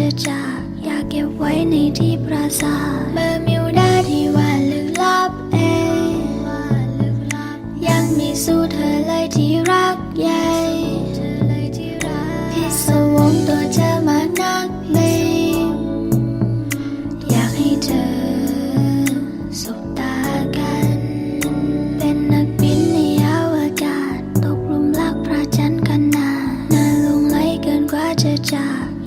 จะจากอยากเก็บไว้ในที่ประสาทเบอร์มิวดาที่ว่าลึกลับเองยังมีสู้เธอเลยที่รัก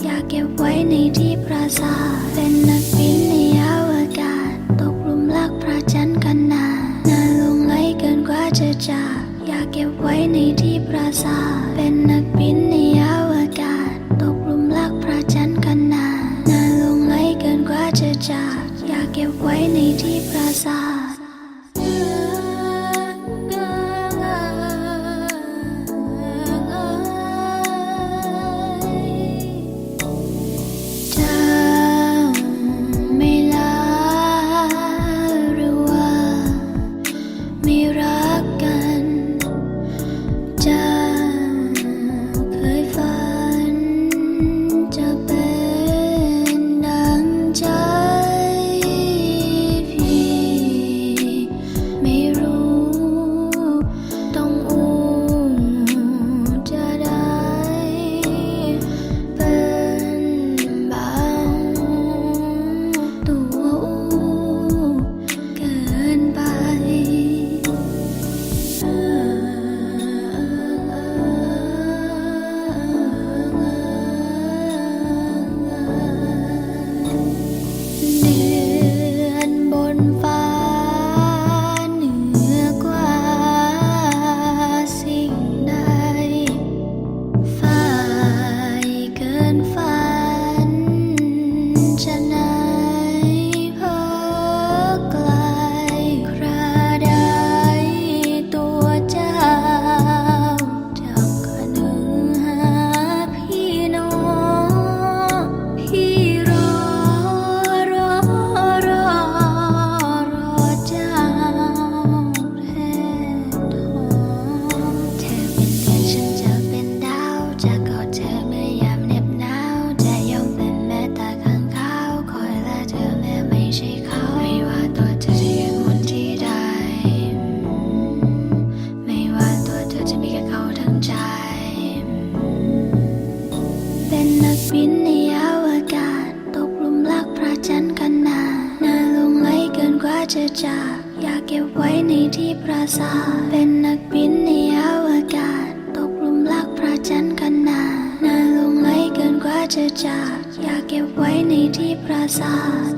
อยากเก็บไว้ในที่ปราสาทเป็นนักบินในอวกาศ ตกหลุมรักพระจันทร์กันนานนานลงไหลเกินกว่าจะจาก อยากเก็บไว้ในที่ปราสาท จันกันนาน่าลงไหลเกินกว่าจะจากอยากเก็บไว้ในที่ปราสาทเป็นนักบินในอวกาศ ตกหลุมรักพระจันกันนาน่าลงไหลเกินกว่าจะจากอยากเก็บไว้ในที่ปราสาท